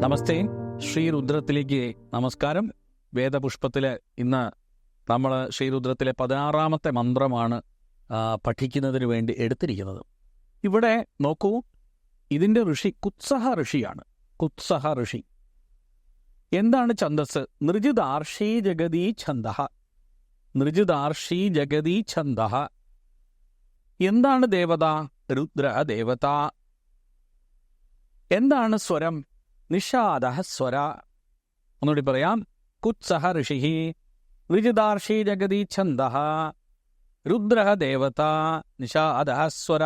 നമസ്തേ. ശ്രീരുദ്രത്തിലേക്ക് നമസ്കാരം. വേദപുഷ്പത്തിൽ ഇന്ന് നമ്മൾ ശ്രീരുദ്രത്തിലെ പതിനാറാമത്തെ മന്ത്രമാണ് പഠിക്കുന്നതിന് വേണ്ടി എടുത്തിരിക്കുന്നത്. ഇവിടെ നോക്കൂ ഇതിന്റെ ഋഷി കുത്സഹ ഋഷിയാണ്. കുത്സഹ ഋഷി. എന്താണ് ഛന്ദസ്? നിർജിതാർഷി ജഗതി ഛന്ദ നിർജിതാർഷി ജഗതി ഛന്ദ എന്താണ് ദേവത? രുദ്ര ദേവത. എന്താണ് സ്വരം? നിഷാദ സ്വര. ഒന്നുകൂടി പറയാം. കുത്സഹ ഋഷി ഋജിദാർഷി ജഗതി ഛന്ദ രുദ്ര ദേവത നിഷാദ സ്വര.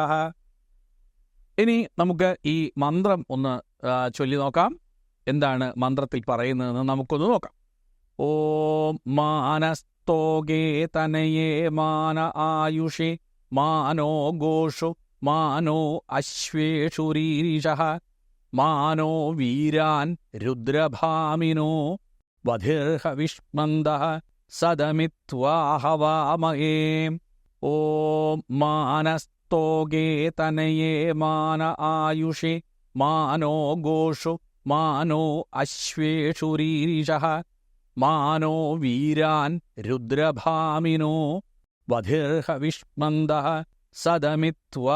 ഇനി നമുക്ക് ഈ മന്ത്രം ഒന്ന് ചൊല്ലി നോക്കാം. എന്താണ് മന്ത്രത്തിൽ പറയുന്നതെന്ന് നമുക്കൊന്ന് നോക്കാം. ഓം മാനസ്തോകേ തനയേ മാന ആയുഷി മാനോ ഗോഷു മാനോ അശ്വേഷുരീരിഷ മാനോ വീരാൻ രുദ്രഭാമിനോ വധിർഹവിഷ്മന്ദ സദമിത്വാഹവാമയേ ഓം മാനസ്തോകേ തനയേ മാന ആയുഷി. മാനോ ഗോഷു മാനോ അശ്വേഷുരീരിഷ മാനോ വീരാൻ രുദ്രഭാമിനോ വധിർഹവിഷ്മന്ദ സദമിത്വാഹവാമയേ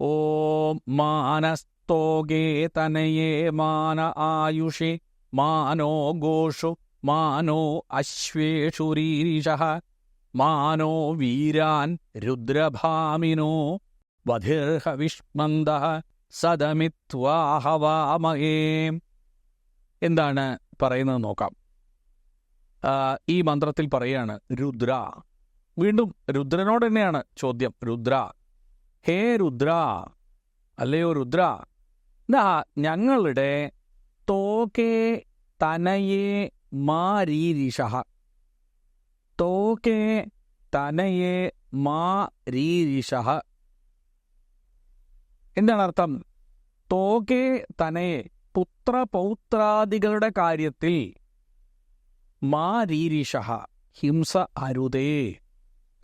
ഓം മാനസ്തോകേ തനയേ മാന ആയുഷി മാനോ ഗോഷു മാനോ അശ്വേഷുരീരിഷ മാനോ വീരാൻ രുദ്രഭാമിനോ വധിർഹവിഷ്മന്ദ സദമിത്വാഹവാമയേ. എന്താണ് പറയുന്നത് നോക്കാം. ഈ മന്ത്രത്തിൽ പറയാണ് രുദ്ര. വീണ്ടും രുദ്രനോട് തന്നെയാണ് ചോദ്യം. രുദ്ര ഹേ രുദ്ര അല്ലയോ രുദ്ര ദാ ഞങ്ങളുടെ തോകേ തനയെ മാരീരിഷ. തോകേ തനയെ മാരീരിഷ. എന്താണ് അർത്ഥം? തോകേ തനയെ പുത്രപൗത്രാദികളുടെ കാര്യത്തിൽ മാരീരിഷ ഹിംസ അരുതേ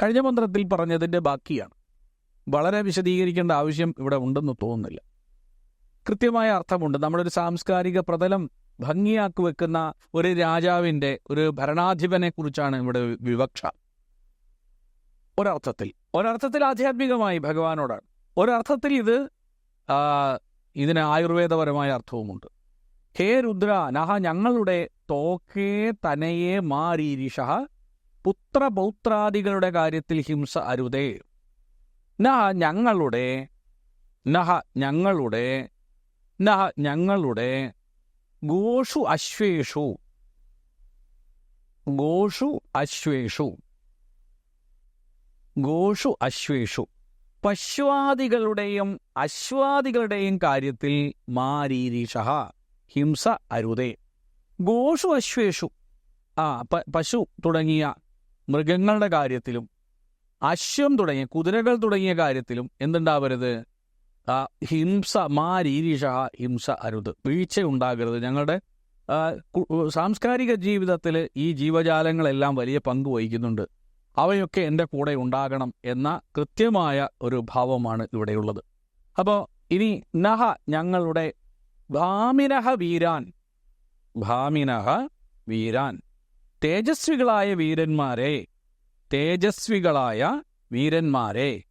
കഴിഞ്ഞ മന്ത്രത്തിൽ പറഞ്ഞതിന്റെ ബാക്കിയാണ്. വളരെ വിശദീകരിക്കേണ്ട ആവശ്യം ഇവിടെ ഉണ്ടെന്ന് തോന്നുന്നില്ല. കൃത്യമായ അർത്ഥമുണ്ട്. നമ്മളൊരു സാംസ്കാരിക പ്രതലം ഭംഗിയാക്കി വെക്കുന്ന ഒരു രാജാവിന്റെ ഒരു ഭരണാധിപനെ കുറിച്ചാണ് ഇവിടെ വിവക്ഷ. ഒരർത്ഥത്തിൽ ഒരർത്ഥത്തിൽ ആധ്യാത്മികമായി ഭഗവാനോടാണ്. ഒരർത്ഥത്തിൽ ഇത് ഇതിന് ആയുർവേദപരമായ അർത്ഥവുമുണ്ട്. ഹേ രുദ്ര നഹ ഞങ്ങളുടെ തോക്കേ തനയെ മാരീരിഷ പുത്രപൗത്രാദികളുടെ കാര്യത്തിൽ ഹിംസ അരുതേ. നഹ ഞങ്ങളുടെ നഹ ഞങ്ങളുടെ നഹ ഞങ്ങളുടെ ഗോഷു അശ്വേഷു ഗോഷു അശ്വേഷു ഗോഷു അശ്വേഷു. പശ്വാദികളുടെയും അശ്വാദികളുടെയും കാര്യത്തിൽ മാരീരീഷ ഹിംസ അരുതേ. ഗോഷു അശ്വേഷു ആ പശു തുടങ്ങിയ മൃഗങ്ങളുടെ കാര്യത്തിലും അശ്വം തുടങ്ങിയ കുതിരകൾ തുടങ്ങിയ കാര്യത്തിലും എന്തുണ്ടാവരുത്? ഹിംസ മാരീരിഷ ഹിംസ അരുത്. വീഴ്ച ഉണ്ടാകരുത് ഞങ്ങളുടെ സാംസ്കാരിക ജീവിതത്തിൽ ഈ ജീവജാലങ്ങളെല്ലാം വലിയ പങ്ക് വഹിക്കുന്നുണ്ട്. അവയൊക്കെ എന്റെ കൂടെ ഉണ്ടാകണം എന്ന കൃത്യമായ ഒരു ഭാവമാണ് ഇവിടെയുള്ളത്. അപ്പോൾ ഇനി നഹ ഞങ്ങളുടെ ഭാമിനഹ വീരാൻ ഭാമിനഹ വീരാൻ തേജസ്വികളായ വീരന്മാരെ തേജസ്വികളായ വീരന്മാരെ.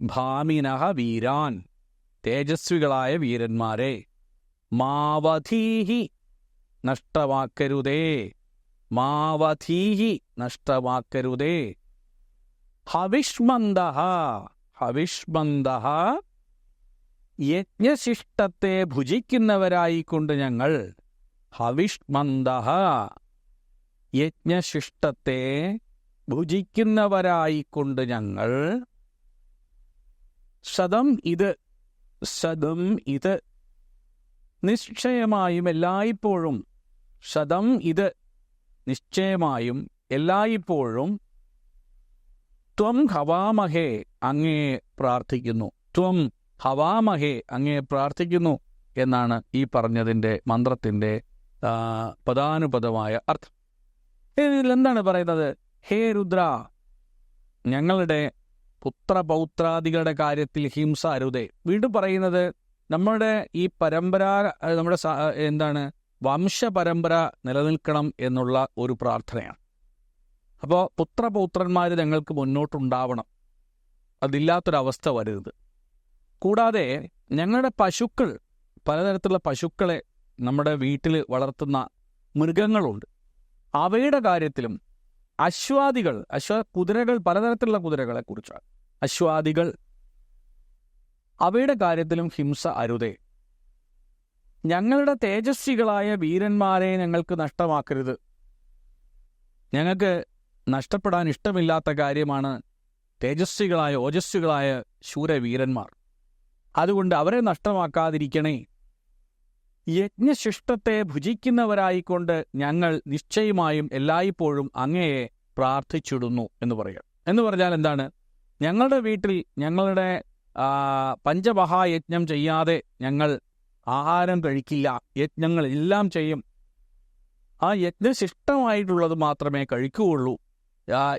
ഭാമിനഹ വീരാൻ. തേജസ്വികളായ വീരന്മാരെ. മാവധീഹി നഷ്ടമാക്കരുതേ. മാവധീഹി നഷ്ടമാക്കരുതേ. ഹവിഷ്മന്ദ ഹവിഷ്മന്ദ യജ്ഞശിഷ്ടത്തെ ഭുജിക്കുന്നവരായിക്കൊണ്ട് ഞങ്ങൾ ഹവിഷ്മന്ദ യജ്ഞശിഷ്ടത്തെ ഭുജിക്കുന്നവരായിക്കൊണ്ട് ഞങ്ങൾ സതം ഇത് സതം ഇത് നിശ്ചയമായും എല്ലായ്പ്പോഴും സതം ഇത് നിശ്ചയമായും എല്ലായ്പ്പോഴും ത്വം ഹവാമഹേ അങ്ങേ പ്രാർത്ഥിക്കുന്നു. ത്വം ഹവാമഹേ അങ്ങേ പ്രാർത്ഥിക്കുന്നു എന്നാണ് ഈ പറഞ്ഞതിന്റെ മന്ത്രത്തിന്റെ പദാനുപദമായ അർത്ഥം. ഇതിൽ എന്താണ് പറയുന്നത്? ഹേ രുദ്ര ഞങ്ങളുടെ പുത്രപൗത്രാദികളുടെ കാര്യത്തിൽ ഹിംസ അരുതേ. വീണ്ടും പറയുന്നത് നമ്മുടെ ഈ പരമ്പര നമ്മുടെ എന്താണ് വംശപരമ്പര നിലനിൽക്കണം എന്നുള്ള ഒരു പ്രാർത്ഥനയാണ്. അപ്പോൾ പുത്രപൗത്രന്മാർ ഞങ്ങൾക്ക് മുന്നോട്ടുണ്ടാവണം. അതില്ലാത്തൊരവസ്ഥ വരരുത്. കൂടാതെ ഞങ്ങളുടെ പശുക്കൾ പലതരത്തിലുള്ള പശുക്കളെ നമ്മുടെ വീട്ടിൽ വളർത്തുന്ന മൃഗങ്ങളുണ്ട്. അവയുടെ കാര്യത്തിലും അശ്വാദികൾ അശ്വ കുതിരകൾ പലതരത്തിലുള്ള കുതിരകളെ കുറിച്ചാണ് അശ്വാദികൾ അവയുടെ കാര്യത്തിലും ഹിംസ അരുതേ. ഞങ്ങളുടെ തേജസ്വികളായ വീരന്മാരെ ഞങ്ങൾക്ക് നഷ്ടമാക്കരുത്. ഞങ്ങൾക്ക് നഷ്ടപ്പെടാൻ ഇഷ്ടമില്ലാത്ത കാര്യമാണ് തേജസ്വികളായ ഓജസ്വികളായ ശൂരവീരന്മാർ. അതുകൊണ്ട് അവരെ നഷ്ടമാക്കാതിരിക്കണേ. യജ്ഞശിഷ്ടത്തെ ഭുജിക്കുന്നവരായിക്കൊണ്ട് ഞങ്ങൾ നിശ്ചയമായും എല്ലായ്പ്പോഴും അങ്ങയെ പ്രാർത്ഥിച്ചിടുന്നു എന്ന് പറയുക എന്ന് പറഞ്ഞാൽ എന്താണ്? ഞങ്ങളുടെ വീട്ടിൽ ഞങ്ങളുടെ പഞ്ചമഹായജ്ഞം ചെയ്യാതെ ഞങ്ങൾ ആഹാരം കഴിക്കില്ല. യജ്ഞങ്ങൾ എല്ലാം ചെയ്യും. ആ യജ്ഞശിഷ്ടമായിട്ടുള്ളത് മാത്രമേ കഴിക്കുകയുള്ളൂ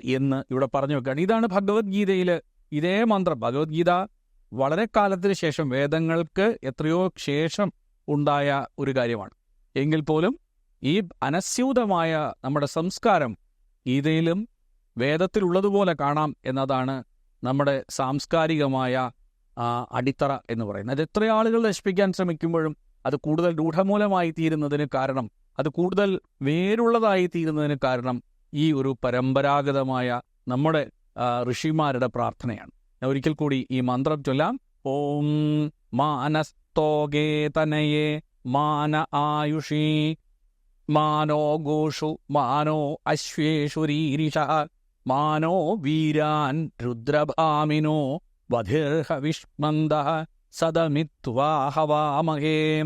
എന്ന് ഇവിടെ പറഞ്ഞു വെക്കുകയാണ്. ഇതാണ് ഭഗവത്ഗീതയിൽ ഇതേ മന്ത്രം. ഭഗവത്ഗീത വളരെ കാലത്തിന് ശേഷം വേദങ്ങൾക്ക് എത്രയോ ശേഷം ഉണ്ടായ ഒരു കാര്യമാണ്. എങ്കിൽ പോലും ഈ അനസ്യൂതമായ നമ്മുടെ സംസ്കാരം ഗീതയിലും വേദത്തിലുള്ളതുപോലെ കാണാം എന്നതാണ് നമ്മുടെ സാംസ്കാരികമായ അടിത്തറ എന്ന് പറയുന്നത്. അത് എത്ര ആളുകൾ നശിപ്പിക്കാൻ ശ്രമിക്കുമ്പോഴും അത് കൂടുതൽ രൂഢമൂലമായി തീരുന്നതിന് കാരണം അത് കൂടുതൽ വേരുള്ളതായി തീരുന്നതിന് കാരണം ഈ ഒരു പരമ്പരാഗതമായ നമ്മുടെ ഋഷിമാരുടെ പ്രാർത്ഥനയാണ്. ഒരിക്കൽ കൂടി ഈ മന്ത്രം ചൊല്ലാം. ഓം മാനസ്തോകേ തനയേ മാന ആയുഷീ മാനോ ഗോഷു മാനോ അശ്വേഷുരീരിഷ മാനോ വീരാൻ രുദ്രഭാമിനോ വധിർഹവിഷ്മന്ദ സദമിത്വാഹവാമഹേ.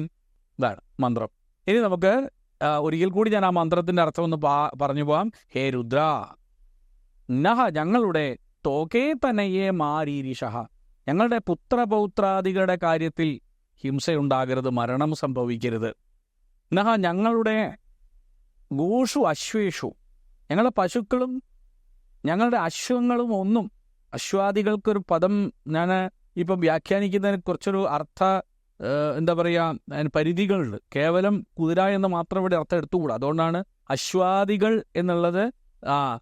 ഇതാണ് മന്ത്രം. ഇനി നമുക്ക് ഒരിക്കൽ കൂടി ഞാൻ ആ മന്ത്രത്തിന്റെ അർത്ഥം ഒന്ന് പറഞ്ഞു പോവാം. ഹേ രുദ്ര നഹ ഞങ്ങളുടെ തോകേ തനയെ മാരീരിഷ. ഞങ്ങളുടെ പുത്രപൗത്രാദികളുടെ കാര്യത്തിൽ ഹിംസയുണ്ടാകരുത് മരണം സംഭവിക്കരുത്. നഹ ഞങ്ങളുടെ ഗോഷു അശ്വേഷു ഞങ്ങളുടെ പശുക്കളും ഞങ്ങളുടെ അശ്വങ്ങളും ഒന്നും അശ്വാദികൾക്കൊരു പദം ഞാൻ ഇപ്പം വ്യാഖ്യാനിക്കുന്നതിന് കുറച്ചൊരു അർത്ഥ എന്താ പറയുക പരിധികളുണ്ട്. കേവലം കുതിര എന്ന് മാത്രം ഇവിടെ അർത്ഥം എടുത്തുകൂടാ. അതുകൊണ്ടാണ് അശ്വാദികൾ എന്നുള്ളത് ആ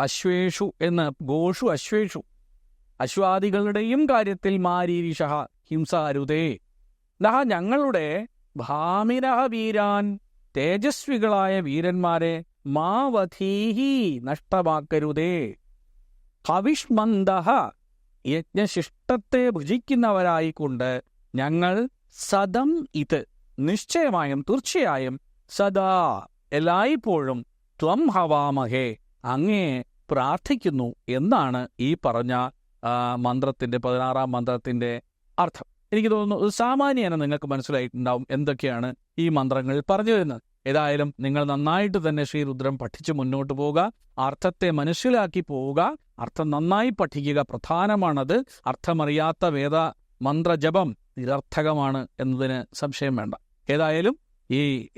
അശ്വേഷു എന്ന് ഗോഷു അശ്വേഷു. അശ്വാദികളുടെയും കാര്യത്തിൽ മാരീരിഷ ഹിംസ അരുതേ ദാ ഞങ്ങളുടെ ഭാമിരഹ വീരാൻ തേജസ്വികളായ വീരന്മാരെ മാവധീഹി നഷ്ടമാക്കരുതേ. ഹവിഷ്മന്ദഹ യജ്ഞശിഷ്ടത്തെ ഭുജിക്കുന്നവരായിക്കൊണ്ട് ഞങ്ങൾ സദം ഇത് നിശ്ചയമായും തീർച്ചയായും സദാ എല്ലായ്പ്പോഴും ത്വം ഹവാമഹേ അങ്ങേ പ്രാർത്ഥിക്കുന്നു എന്നാണ് ഈ പറഞ്ഞ മന്ത്രത്തിന്റെ പതിനാറാം മന്ത്രത്തിന്റെ അർത്ഥം. എനിക്ക് തോന്നുന്നു സാമാന്യേന നിങ്ങൾക്ക് മനസ്സിലായിട്ടുണ്ടാവും എന്തൊക്കെയാണ് ഈ മന്ത്രങ്ങൾ പറഞ്ഞു വരുന്നത്. ഏതായാലും നിങ്ങൾ നന്നായിട്ട് തന്നെ ശ്രീരുദ്രം പഠിച്ച് മുന്നോട്ട് പോവുക. അർത്ഥത്തെ മനസ്സിലാക്കി പോവുക. അർത്ഥം നന്നായി പഠിക്കുക പ്രധാനമാണത്. അർത്ഥമറിയാത്ത വേദ മന്ത്രജപം നിരർത്ഥകമാണ് എന്നതിന് സംശയം വേണ്ട. ഏതായാലും ഈ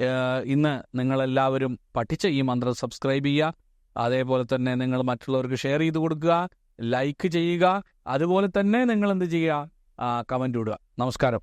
ഇന്ന് നിങ്ങളെല്ലാവരും പഠിച്ച ഈ മന്ത്രം സബ്സ്ക്രൈബ് ചെയ്യുക. അതേപോലെ തന്നെ നിങ്ങൾ മറ്റുള്ളവർക്ക് ഷെയർ ചെയ്ത് കൊടുക്കുക. ലൈക്ക് ചെയ്യുക. അതുപോലെ തന്നെ നിങ്ങൾ എന്ത് ചെയ്യുക? കമന്റ് ഇടുക. നമസ്കാരം.